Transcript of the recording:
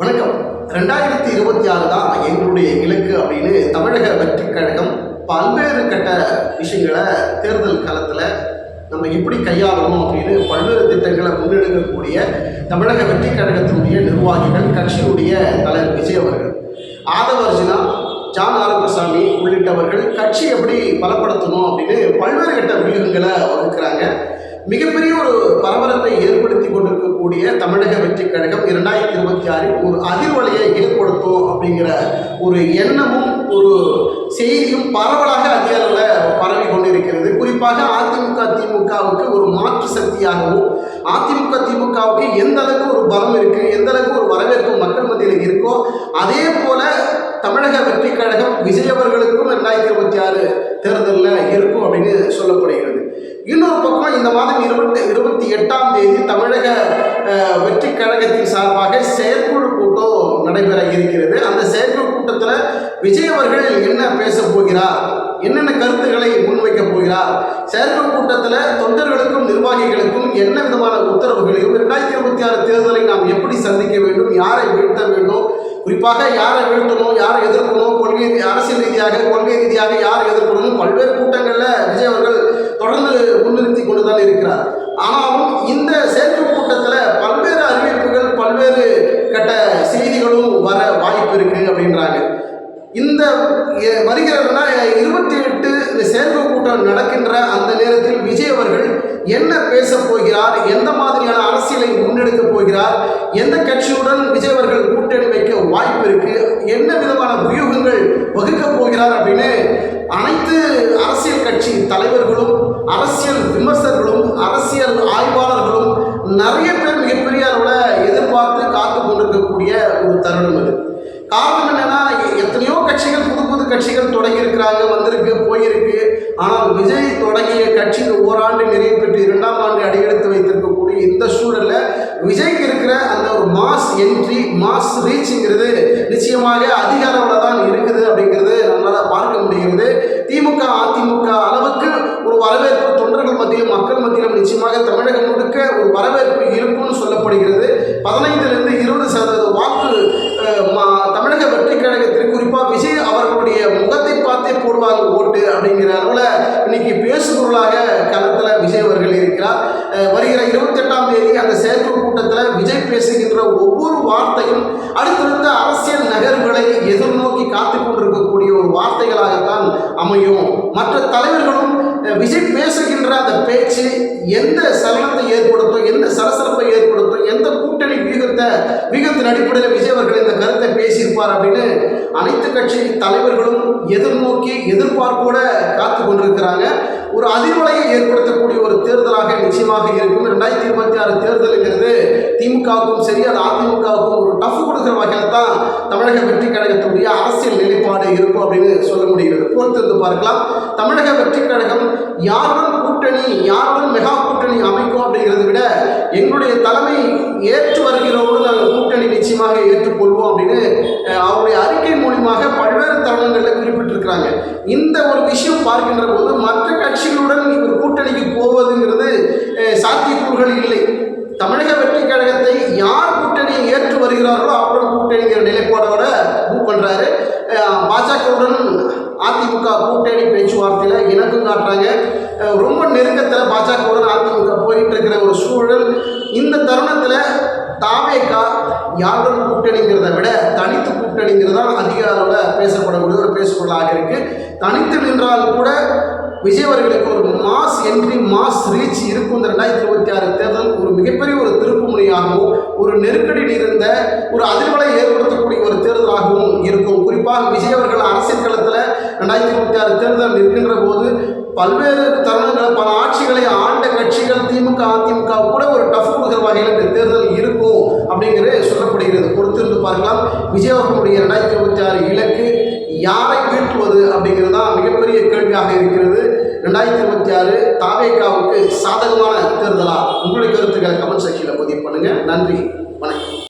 வணக்கம். ரெண்டாயிரத்தி இருபத்தி ஆறு தான் எங்களுடைய இலக்கு அப்படின்னு தமிழக வெற்றிக் கழகம் பல்வேறு கட்ட விஷயங்களை தேர்தல் காலத்தில் நம்ம எப்படி கையாளணும் அப்படின்னு பல்வேறு திட்டங்களை முன்னெடுக்கக்கூடிய தமிழக வெற்றிக் கழகத்தினுடைய நிர்வாகிகள் கட்சியுடைய தலைவர் விஜய் அவர்கள். ஆதவர்ஜினா ஜான் ஆரம்பசாமி உள்ளிட்டவர்கள் கட்சி எப்படி பலப்படுத்தணும் அப்படின்னு பல்வேறு கட்ட வியூகங்களை வகுக்கிறாங்க. மிகப்பெரிய ஒரு பரபரப்பை ஏற்படுத்தி கொண்டிருக்கக்கூடிய தமிழக வெற்றி கழகம் இரண்டாயிரத்தி ஒரு அதிர்வலையை ஏற்படுத்தும் அப்படிங்கிற ஒரு எண்ணமும் ஒரு செய்தியும் பரவலாக அதிகாரில் பரவி கொண்டிருக்கிறது. குறிப்பாக அதிமுக திமுகவுக்கு ஒரு மாற்று சக்தியாகவும் அதிமுக திமுகவுக்கு எந்த அளவுக்கு ஒரு பலம் இருக்கு எந்த அளவுக்கு ஒரு வரவேற்பு மக்கள் மத்தியில் இருக்கோ அதே போல தமிழக வெற்றி கழகம் விஜய் அவர்களுக்கும் ரெண்டாயிரத்தி இருபத்தி ஆறு தேர்தலில் இருக்கும் அப்படின்னு சொல்லப்படுகிறது. இன்னொரு பக்கம் இந்த மாதம் இருபத்தி இருபத்தி எட்டாம் தேதி தமிழக வெற்றி கழகத்தின் சார்பாக செயற்குழு கூட்டம் நடைபெற இருக்கிறது. அந்த செயற்குழு கூட்டத்தில் விஜய் அவர்கள் என்ன பேச போகிறார்? என்னென்ன கருத்துக்களை முன்வைக்க போகிறார்? செயற்குழு கூட்டத்தில் தொண்டர்களுக்கும் நிர்வாகிகளுக்கும் என்ன விதமான உத்தரவுகளையும் இரண்டாயிரத்தி இருபத்தி ஆறு தேர்தலை நாம் எப்படி சந்திக்க வேண்டும்? யாரை வீழ்த்த வேண்டும்? குறிப்பாக யாரை வீழ்த்தணும்? யாரை எதிர்க்கணும்? கொள்கை அரசியல் ரீதியாக கொள்கை ரீதியாக யாரை எதிர்க்கணும் பல்வேறு கூட்டங்களில் விஜய் அவர்கள் தொடர்ந்து முன்னிறுத்தி கொண்டுதான் இருக்கிறார். ஆனாலும் இந்த செயற்குழு கூட்டத்தில் பல்வேறு அறிவிப்புகள் பல்வேறு கட்ட செய்திகளும் வர வாய்ப்பு இருக்குது அப்படின்றாங்க. இந்த வருகிறதுனா இருபத்தி எட்டு இந்த கூட்டம் நடக்கின்ற அந்த நேரத்தில் விஜய் அவர்கள் என்ன பேச போகிறார் எந்த மாதிரியான அரசியலை முன்னெடுக்க போகிறார் எந்த கட்சியுடன் விஜய் அவர்கள் கூட்டணி வைக்க வாய்ப்பு இருக்கு என்ன விதமான வியூகங்கள் வகுக்க போகிறார் அப்படின்னு அனைத்து அரசியல் கட்சி தலைவர்களும் அரசியல் விமர்சகர்களும் அரசியல் ஆய்வாளர்களும் நிறைய பேர் மிகப்பெரிய அளவில் எதிர்பார்த்து காத்து கொண்டிருக்கக்கூடிய ஒரு தருணம் அது. காரணம் என்னன்னா எ- எத்தனையோ கட்சிகள் புது புது கட்சிகள் தொடங்கி இருக்கிறாங்க வந்திருக்கு போயிருக்கு. ஆனால் விஜய் தொடங்கிய கட்சி ஓராண்டு நிறைவு பெற்று இரண்டாம் ஆண்டு அடியெடுத்து வைத்திருக்கக்கூடிய இந்த சூழல்ல விஜய்க்கு இருக்கிற அந்த ஒரு மாஸ் என்ட்ரி மாஸ் ரீச்ங்கிறது நிச்சயமாக அதிக அளவில் தான் இருக்குது அப்படிங்கிறது நம்மளால் பார்க்க முடிகிறது. திமுக அதிமுக அளவுக்கு ஒரு வரவேற்பு தொண்டர்கள் மத்தியிலும் மக்கள் மத்தியிலும் நிச்சயமாக தமிழகம் முழுக்க ஒரு வரவேற்பு இருக்கும்னு சொல்லப்படுகிறது. பதினைந்திலிருந்து இருபது சதவீத வாக்கு தமிழக வெற்றி கழகத்திற்கு குறிப்பாக விஜய் அவர்களுடைய முகத்தை பார்த்தே போடுவாங்க ஓட்டு அப்படிங்கிற அளவில் இன்னைக்கு பேசுபொருளாக களத்தில் விஜய் அவர்கள் இருக்கிறார். வருகிற வருகிற இருபத்தெட்டாம் தேதி அந்த செயற்குழு கூட்டத்தில் விஜய் பேசுகின்ற ஒவ்வொரு வார்த்தையும் அடுத்தடுத்த அரசியல் நகர்வுகளை எதிர்நோக்கி காத்து கொண்டிருக்கக்கூடிய ஒரு வார்த்தைகளாகத்தான் அமையும். மற்ற தலைவர்களும் விஜய் பேசுகின்ற அந்த பேச்சு எந்த சலனத்தை ஏற்படுத்தும் எந்த சலசலப்பை ஏற்படுத்தும் எந்த கூட்டணி வியூகத்தை வியூகத்தின் அடிப்படையில் விஜய் அவர்கள் இந்த கருத்தை பேசியிருப்பார் அப்படின்னு அனைத்து கட்சி தலைவர்களும் எதிர்நோக்கி எதிர்பார்ப்போட காத்து கொண்டிருக்கிறாங்க. ஒரு அதிர்வலையை ஏற்படுத்தக்கூடிய ஒரு தேர்தலாக நிச்சயமாக இருக்கும். ரெண்டாயிரத்தி இருபத்தி ஆறு தேர்தலுங்கிறது திமுகவுக்கும் சரி அது அதிமுகவுக்கும் ஒரு டஃப் கொடுக்குற வகையில் தான் தமிழக வெற்றி கழகத்தினுடைய அரசியல் நிலைப்பாடு இருக்கும் அப்படின்னு சொல்ல முடிகிறது. பொறுத்திருந்து பார்க்கலாம். தமிழக வெற்றி கழகம் யாருடன் கூட்டணி யாருடன் மெகா கூட்டணி அமைக்கும் அப்படிங்கிறத விட எங்களுடைய தலைமை ஏற்று வருகிறவர்கள் நாங்கள் கூட்டணி நிச்சயமாக ஏற்றுக்கொள்வோம் அப்படின்னு அவருடைய அறிக்கை மூலியமாக பல்வேறு தருணங்களில் குறிப்பிட்டிருக்கிறாங்க. இந்த ஒரு விஷயம் பார்க்கின்ற போது மற்ற கட்சிகளுடன் இவர் கூட்டணிக்கு போவதுங்கிறது சாத்தியக்கூறுகள் இல்லை. தமிழக வெற்றி யார் கூட்டணியை ஏற்று வருகிறார்களோ அவருடன் கூட்டணிங்கிற நிலைப்பாடோட மூவ் பண்ணுறாரு பாஜகவுடன் அதிமுக கூட்டணி பேச்சுவார்த்தையில் இணக்கம் காட்டுறாங்க. ரொம்ப நெருக்கத்தில் பாஜகவுடன் அதிமுக போயிட்டு இருக்கிற ஒரு சூழல். இந்த தருணத்தில் தாவேகா யாருடன் கூட்டணிங்கிறத விட தனித்து கூட்டணிங்கிறது தான் அதிக அளவில் பேசப்படக்கூடிய ஒரு பேசுபொருளாக இருக்கு. தனித்து நின்றால் கூட விஜய் அவர்களுக்கு ஒரு மாஸ் என்ட்ரி மாஸ் ரீச் இருக்கும். இந்த ரெண்டாயிரத்தி இருபத்தி ஆறு தேர்தல் ஒரு மிகப்பெரிய ஒரு திருப்பு முனையாகவும் ஒரு நெருக்கடி நிறைந்த ஒரு அதிர்வலை ஏற்படுத்தக்கூடிய ஒரு தேர்தலாகவும் இருக்கும். குறிப்பாக விஜய் அவர்கள் அரசியல் களத்தில் ரெண்டாயிரத்தி இருபத்தி ஆறு தேர்தல் நிற்கின்ற போது பல்வேறு தருணங்கள் பல ஆட்சிகளை ஆண்ட கட்சிகள் திமுக அதிமுக கூட ஒரு டஃப் கொடுக்குற வகையில் இந்த தேர்தல் இருக்கும் அப்படிங்கிறது சொல்லப்படுகிறது. பொறுத்திருந்து பார்க்கலாம். விஜய் அவர்களுடைய ரெண்டாயிரத்தி இருபத்தி ஆறு இலக்கு யாரை வீழ்த்துவது அப்படிங்கிறது தான் மிகப்பெரிய கேள்வியாக இருக்கிறது. ரெண்டாயிரத்தி இருபத்தி ஆறு தாவேக்காவுக்கு சாதகமான தேர்தலா? உங்களுடைய கருத்துக்களை கமெண்ட் செக்ஷனில் பதிவு பண்ணுங்க. நன்றி.